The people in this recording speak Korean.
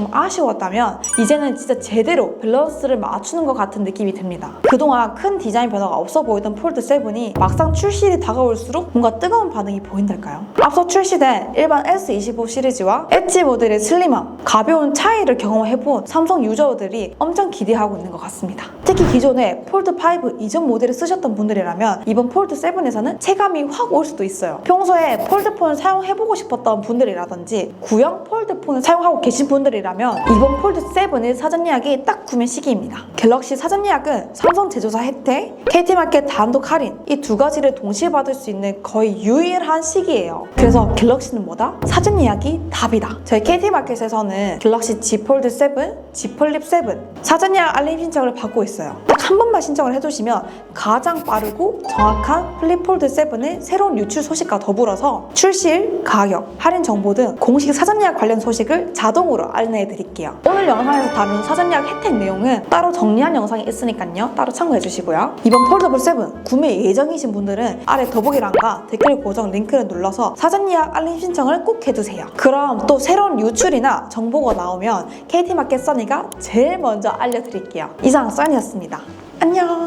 조금 아쉬웠다면 이제는 진짜 제대로 밸런스를 맞추는 것 같은 느낌이 듭니다. 그동안 큰 디자인 변화가 없어 보이던 폴드 7이 막상 출시일이 다가올수록 뭔가 뜨거운 반응이 보인달까요? 앞서 출시된 일반 S25 시리즈와 엣지 모델의 슬림함, 가벼운 차이를 경험해본 삼성 유저들이 엄청 기대하고 있는 것 같습니다. 특히 기존에 폴드 5 이전 모델을 쓰셨던 분들이라면 이번 폴드 7에서는 체감이 확 올 수도 있어요. 평소에 폴드폰을 사용해보고 싶었던 분들이라든지 구형 폴드폰을 사용하고 계신 분들이라 면 이번 폴드 7의 사전 예약이 딱 구매 시기입니다. 갤럭시 사전 예약은 삼성 제조사 혜택, KT마켓 단독 할인 이 두 가지를 동시에 받을 수 있는 거의 유일한 시기예요. 그래서 갤럭시는 뭐다? 사전 예약이 답이다. 저희 KT마켓에서는 갤럭시 Z 폴드 7, Z 폴립 7 사전 예약 알림 신청을 받고 있어요. 딱 한 번만 신청을 해두시면 가장 빠르고 정확한 플립 폴드 7의 새로운 유출 소식과 더불어서 출시일, 가격, 할인 정보 등 공식 사전 예약 관련 소식을 자동으로 안내해 드릴게요. 오늘 영상에서 다룬 사전 예약 혜택 내용은 따로 정리한 영상이 있으니까요. 따로 참고해 주시고요. 이번 폴더블 7 구매 예정이신 분들은 아래 더보기란과 댓글 고정 링크를 눌러서 사전 예약 알림 신청을 꼭 해두세요. 그럼 또 새로운 유출이나 정보가 나오면 KT마켓 써니가 제일 먼저 알려드릴게요. 이상 써니였습니다. 안녕!